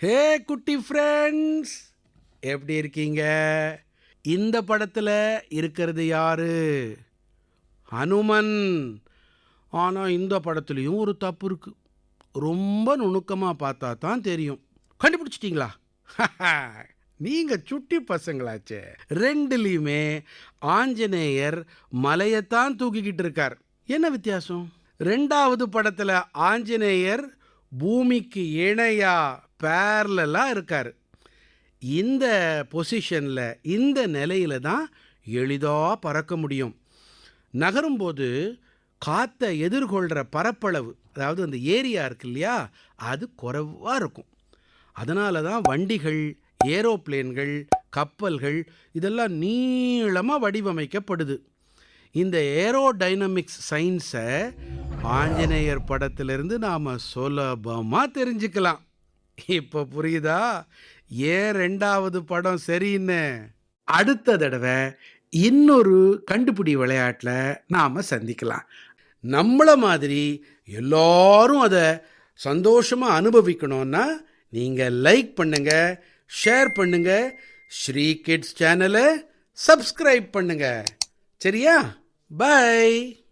ஹே குட்டி ஃப்ரெண்ட்ஸ் எப்படி இருக்கீங்க? இந்த படத்தில் இருக்கிறது யாரு? ஹனுமன். ஆனால் இந்த படத்துலேயும் ஒரு தப்பு இருக்கு. ரொம்ப நுணுக்கமாக பார்த்தா தான் தெரியும். கண்டுபிடிச்சிட்டிங்களா? நீங்கள் சுட்டி பசங்களாச்சே. ரெண்டுலேயுமே ஆஞ்சநேயர் மலையைத்தான் தூக்கிக்கிட்டு இருக்கார். என்ன வித்தியாசம்? ரெண்டாவது படத்தில் ஆஞ்சநேயர் பூமிக்கு இணையா? பேரலாக இருக்கார். இந்த பொசிஷனில் இந்த நிலையில தான் எளிதாக பறக்க முடியும். நகரும்போது காற்றை எதிர்கொள்கிற பரப்பளவு அதாவது அந்த ஏரியா இருக்கு இல்லையா அது குறைவாக இருக்கும். அதனால தான் வண்டிகள் ஏரோப்ளேன்கள் கப்பல்கள் இதெல்லாம் நீளமாக வடிவமைக்கப்படுது. இந்த ஏரோடைனமிக்ஸ் சயின்ஸை ஆஞ்சநேயர் படத்திலிருந்து நாம் சுலபமாக தெரிஞ்சுக்கலாம். இப்போ புரியுதா? ஏன் ரெண்டாவது படம் சரின்னு? அடுத்த தடவை இன்னொரு கண்டுபிடி விளையாட்டில் நாம் சந்திக்கலாம். நம்மளை மாதிரி எல்லாரும் அதை சந்தோஷமாக அனுபவிக்கணும்னா நீங்கள் லைக் பண்ணுங்க ஷேர் பண்ணுங்க ஸ்ரீ கிட்ஸ் சேனலை சப்ஸ்கிரைப் பண்ணுங்க. சரியா? பை.